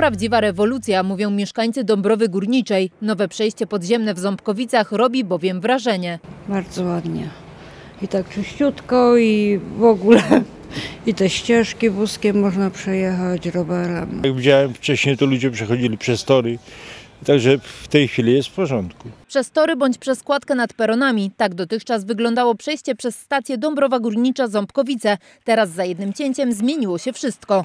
prawdziwa rewolucja, mówią mieszkańcy Dąbrowy Górniczej. Nowe przejście podziemne w Ząbkowicach robi bowiem wrażenie. Bardzo ładnie. I tak czyściutko i w ogóle i te ścieżki wózkiem można przejechać rowerem. Jak widziałem wcześniej, to ludzie przechodzili przez tory, także w tej chwili jest w porządku. Przez tory bądź przez składkę nad peronami. Tak dotychczas wyglądało przejście przez stację Dąbrowa Górnicza Ząbkowice. Teraz za jednym cięciem zmieniło się wszystko.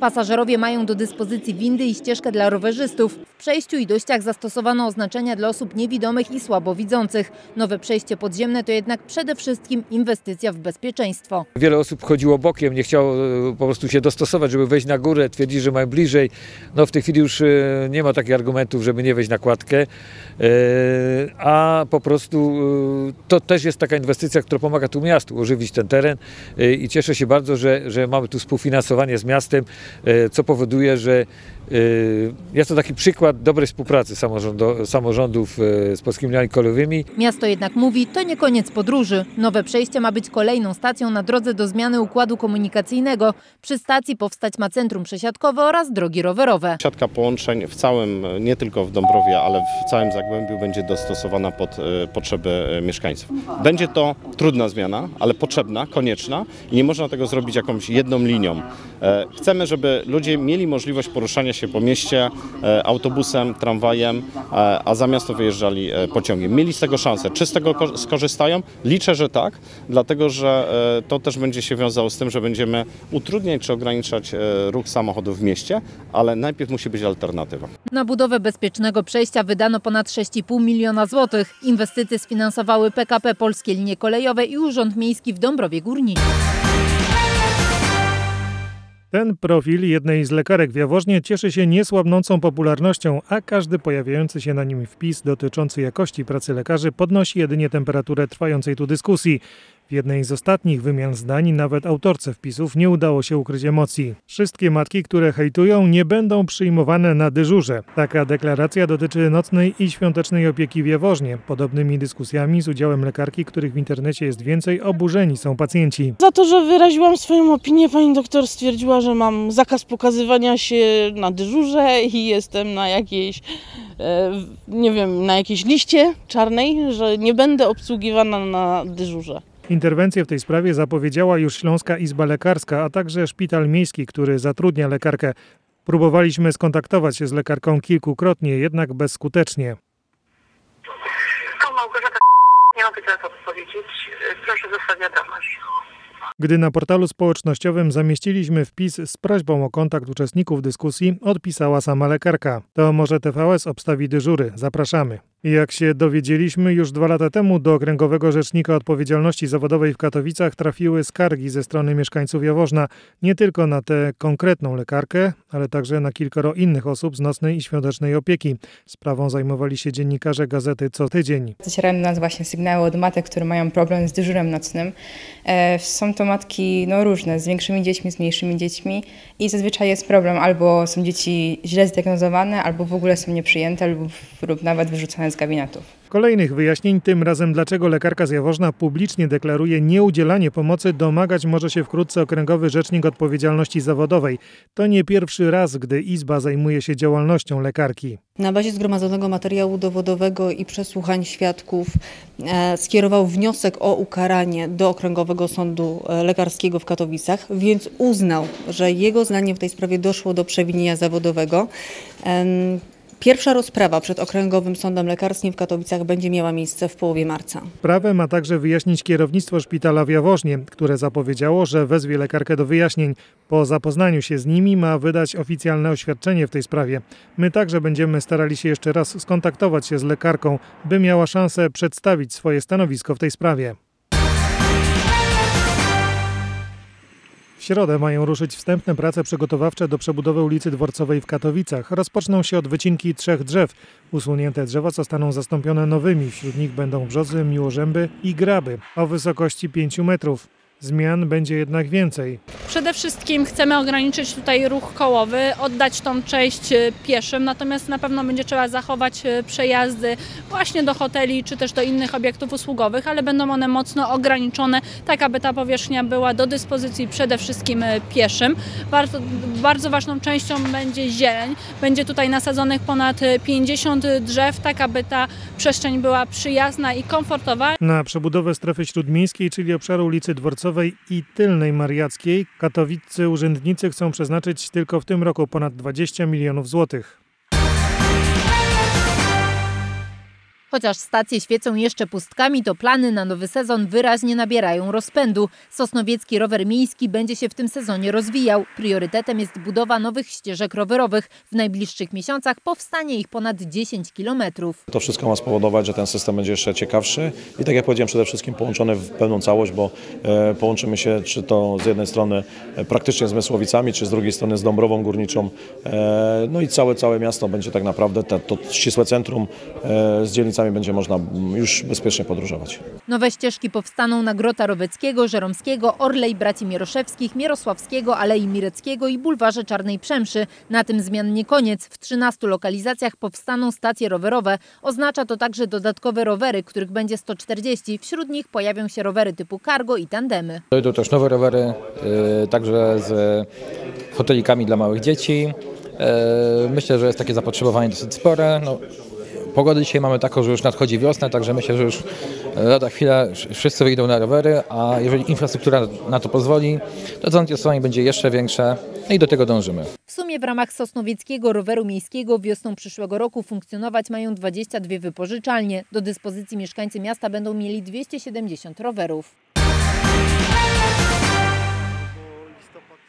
Pasażerowie mają do dyspozycji windy i ścieżkę dla rowerzystów. W przejściu i dojściach zastosowano oznaczenia dla osób niewidomych i słabowidzących. Nowe przejście podziemne to jednak przede wszystkim inwestycja w bezpieczeństwo. Wiele osób chodziło bokiem, nie chciało e, po prostu się dostosować, żeby wejść na górę, twierdzi, że mają bliżej. No w tej chwili już e, nie ma takich argumentów, żeby nie wejść na kładkę, E, a po prostu to też jest taka inwestycja, która pomaga tu miastu ożywić ten teren i cieszę się bardzo, że, że mamy tu współfinansowanie z miastem, co powoduje, że e, jest to taki przykład dobrej współpracy samorządów e, z polskimi liniami kolejowymi Miasto jednak mówi, to nie koniec podróży. Nowe przejście ma być kolejną stacją na drodze do zmiany układu komunikacyjnego. Przy stacji powstać ma centrum przesiadkowe oraz drogi rowerowe. Siatka połączeń w całym, nie tylko w Dąbrowie, ale w całym Zagłębiu będzie dostosowana pod e, potrzeby mieszkańców. Będzie to trudna zmiana, ale potrzebna, konieczna i nie można tego zrobić jakąś jedną linią. E, Chcemy, żeby ludzie mieli możliwość poruszania się po mieście e, autobusem, tramwajem, e, a zamiast to wyjeżdżali e, pociągiem. Mieli z tego szansę. Czy z tego ko- skorzystają? Liczę, że tak, dlatego że to też będzie się wiązało z tym, że będziemy utrudniać czy ograniczać ruch samochodów w mieście, ale najpierw musi być alternatywa. Na budowę bezpiecznego przejścia wydano ponad 6,5 miliona złotych. Inwestycje sfinansowały PKP Polskie Linie Kolejowe i Urząd Miejski w Dąbrowie Górniczej. Ten profil jednej z lekarek w Jaworznie cieszy się niesłabnącą popularnością, a każdy pojawiający się na nim wpis dotyczący jakości pracy lekarzy podnosi jedynie temperaturę trwającej tu dyskusji. W jednej z ostatnich wymian zdań nawet autorce wpisów nie udało się ukryć emocji. Wszystkie matki, które hejtują, nie będą przyjmowane na dyżurze. Taka deklaracja dotyczy nocnej i świątecznej opieki w Jaworznie. Podobnymi dyskusjami z udziałem lekarki, których w internecie jest więcej, oburzeni są pacjenci. Za to, że wyraziłam swoją opinię, pani doktor stwierdziła, że mam zakaz pokazywania się na dyżurze i jestem na jakiejś, e, nie wiem, na jakiejś liście czarnej, że nie będę obsługiwana na dyżurze. Interwencję w tej sprawie zapowiedziała już Śląska Izba Lekarska, a także Szpital Miejski, który zatrudnia lekarkę. Próbowaliśmy skontaktować się z lekarką kilkukrotnie, jednak bezskutecznie. To Małgorzata nie mogę teraz odpowiedzieć. Proszę zostać wiadomość. Gdy na portalu społecznościowym zamieściliśmy wpis z prośbą o kontakt uczestników dyskusji, odpisała sama lekarka. To może TVS obstawi dyżury. Zapraszamy. Jak się dowiedzieliśmy, już dwa lata temu do Okręgowego Rzecznika Odpowiedzialności Zawodowej w Katowicach trafiły skargi ze strony mieszkańców Jaworzna nie tylko na tę konkretną lekarkę, ale także na kilkoro innych osób z nocnej i świątecznej opieki. Sprawą zajmowali się dziennikarze gazety Co Tydzień. Docierają do nas właśnie sygnały od matek, które mają problem z dyżurem nocnym. E, Są to matki no, różne, z większymi dziećmi, z mniejszymi dziećmi i zazwyczaj jest problem, albo są dzieci źle zdiagnozowane, albo w ogóle są nieprzyjęte lub, lub nawet wyrzucone z gabinetów. Kolejnych wyjaśnień, tym razem dlaczego lekarka z Jaworzna publicznie deklaruje nieudzielanie pomocy, domagać może się wkrótce Okręgowy Rzecznik Odpowiedzialności Zawodowej. To nie pierwszy raz, gdy Izba zajmuje się działalnością lekarki. Na bazie zgromadzonego materiału dowodowego i przesłuchań świadków e, skierował wniosek o ukaranie do Okręgowego Sądu e, Lekarskiego w Katowicach, więc uznał, że jego zdaniem w tej sprawie doszło do przewinienia zawodowego. Pierwsza rozprawa przed Okręgowym Sądem Lekarskim w Katowicach będzie miała miejsce w połowie marca. Sprawę ma także wyjaśnić kierownictwo szpitala w Jaworznie, które zapowiedziało, że wezwie lekarkę do wyjaśnień. Po zapoznaniu się z nimi ma wydać oficjalne oświadczenie w tej sprawie. My także będziemy starali się jeszcze raz skontaktować się z lekarką, by miała szansę przedstawić swoje stanowisko w tej sprawie. Środę mają ruszyć wstępne prace przygotowawcze do przebudowy ulicy Dworcowej w Katowicach. Rozpoczną się od wycinki trzech drzew. Usunięte drzewa zostaną zastąpione nowymi. Wśród nich będą brzozy, miłożęby i graby o wysokości 5 metrów. Zmian będzie jednak więcej. Przede wszystkim chcemy ograniczyć tutaj ruch kołowy, oddać tą część e, pieszym, natomiast na pewno będzie trzeba zachować e, przejazdy właśnie do hoteli czy też do innych obiektów usługowych, ale będą one mocno ograniczone, tak aby ta powierzchnia była do dyspozycji przede wszystkim e, pieszym. Bardzo, bardzo ważną częścią będzie zieleń. Będzie tutaj nasadzonych ponad 50 drzew, tak aby ta przestrzeń była przyjazna i komfortowa. Na przebudowę strefy śródmiejskiej, czyli obszaru ulicy Dworcowej i Tylnej Mariackiej, katowiccy urzędnicy chcą przeznaczyć tylko w tym roku ponad 20 milionów złotych. Chociaż stacje świecą jeszcze pustkami, to plany na nowy sezon wyraźnie nabierają rozpędu. Sosnowiecki rower miejski będzie się w tym sezonie rozwijał. Priorytetem jest budowa nowych ścieżek rowerowych. W najbliższych miesiącach powstanie ich ponad 10 kilometrów. To wszystko ma spowodować, że ten system będzie jeszcze ciekawszy i tak jak powiedziałem, przede wszystkim połączony w pełną całość, bo e, połączymy się czy to z jednej strony e, praktycznie z Mysłowicami, czy z drugiej strony z Dąbrową Górniczą. E, no i całe, całe miasto będzie tak naprawdę, to ścisłe centrum z dzielnicami będzie można już bezpiecznie podróżować. Nowe ścieżki powstaną na Grota Roweckiego, Żeromskiego, Orlej Braci Mieroszewskich, Mierosławskiego, Alei Mireckiego i Bulwarze Czarnej Przemszy. Na tym zmian nie koniec. W 13 lokalizacjach powstaną stacje rowerowe. Oznacza to także dodatkowe rowery, których będzie 140. Wśród nich pojawią się rowery typu cargo i tandemy. Dojdą też nowe rowery, y, także z fotelikami dla małych dzieci. Y, Myślę, że jest takie zapotrzebowanie dosyć spore. No, Pogodę dzisiaj mamy taką, że już nadchodzi wiosna, także myślę, że już lada chwila wszyscy wyjdą na rowery, a jeżeli infrastruktura na to pozwoli, to zainteresowanie będzie jeszcze większe no i do tego dążymy. W sumie w ramach Sosnowieckiego Roweru Miejskiego wiosną przyszłego roku funkcjonować mają 22 wypożyczalnie. Do dyspozycji mieszkańcy miasta będą mieli 270 rowerów.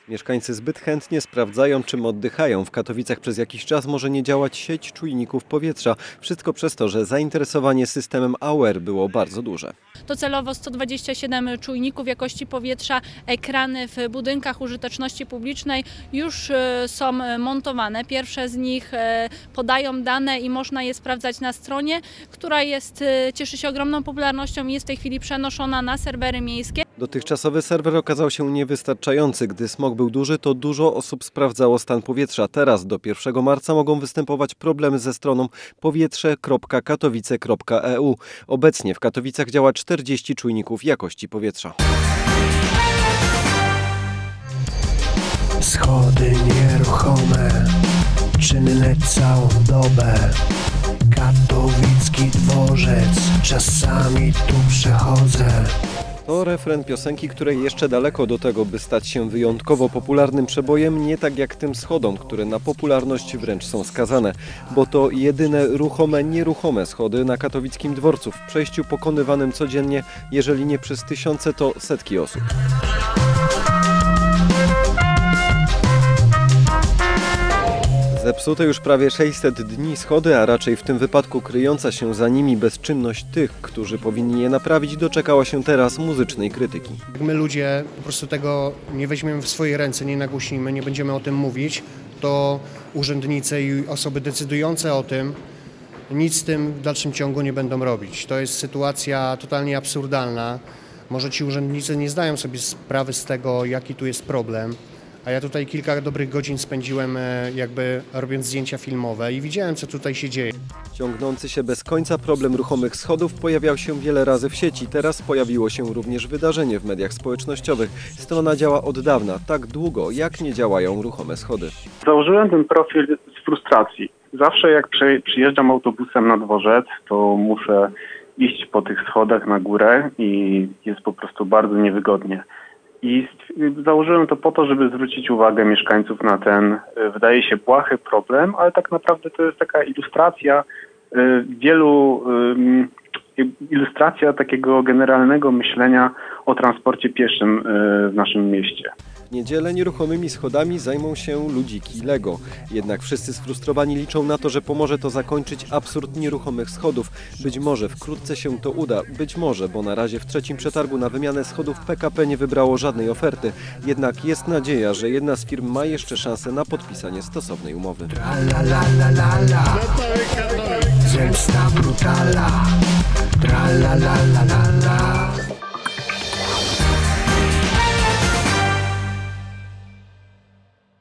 Mieszkańcy zbyt chętnie sprawdzają, czym oddychają. W Katowicach przez jakiś czas może nie działać sieć czujników powietrza. Wszystko przez to, że zainteresowanie systemem AUER było bardzo duże. Docelowo 127 czujników jakości powietrza, ekrany w budynkach użyteczności publicznej już e, są montowane. Pierwsze z nich e, podają dane i można je sprawdzać na stronie, która jest, e, cieszy się ogromną popularnością i jest w tej chwili przenoszona na serwery miejskie. Dotychczasowy serwer okazał się niewystarczający. Gdy smog był duży, to dużo osób sprawdzało stan powietrza. Teraz do 1 marca mogą występować problemy ze stroną powietrze.katowice.eu. Obecnie w Katowicach działa 40 czujników jakości powietrza. Schody nieruchome, czynne całą dobę. Katowicki dworzec, czasami tu przechodzę. To refren piosenki, której jeszcze daleko do tego, by stać się wyjątkowo popularnym przebojem, nie tak jak tym schodom, które na popularność wręcz są skazane, bo to jedyne ruchome, nieruchome schody na katowickim dworcu w przejściu pokonywanym codziennie, jeżeli nie przez tysiące, to setki osób. Zepsute już prawie 600 dni schody, a raczej w tym wypadku kryjąca się za nimi bezczynność tych, którzy powinni je naprawić, doczekała się teraz muzycznej krytyki. My ludzie po prostu tego nie weźmiemy w swoje ręce, nie nagłośnimy, nie będziemy o tym mówić, to urzędnicy i osoby decydujące o tym nic z tym w dalszym ciągu nie będą robić. To jest sytuacja totalnie absurdalna. Może ci urzędnicy nie zdają sobie sprawy z tego, jaki tu jest problem. A ja tutaj kilka dobrych godzin spędziłem e, jakby robiąc zdjęcia filmowe i widziałem, co tutaj się dzieje. Ciągnący się bez końca problem ruchomych schodów pojawiał się wiele razy w sieci. Teraz pojawiło się również wydarzenie w mediach społecznościowych. Strona działa od dawna, tak długo jak nie działają ruchome schody. Założyłem ten profil z frustracji. Zawsze jak przy- przyjeżdżam autobusem na dworzec, to muszę iść po tych schodach na górę i jest po prostu bardzo niewygodnie. I założyłem to po to, żeby zwrócić uwagę mieszkańców na ten, y, wydaje się, błahy problem, ale tak naprawdę to jest taka ilustracja y, wielu, ilustracja takiego generalnego myślenia o transporcie pieszym y, w naszym mieście. W niedzielę nieruchomymi schodami zajmą się ludziki Lego. Jednak wszyscy sfrustrowani liczą na to, że pomoże to zakończyć absurd nieruchomych schodów. Być może wkrótce się to uda, być może, bo na razie w trzecim przetargu na wymianę schodów PKP nie wybrało żadnej oferty. Jednak jest nadzieja, że jedna z firm ma jeszcze szansę na podpisanie stosownej umowy. Zemsta brutala. Tra la la la la la.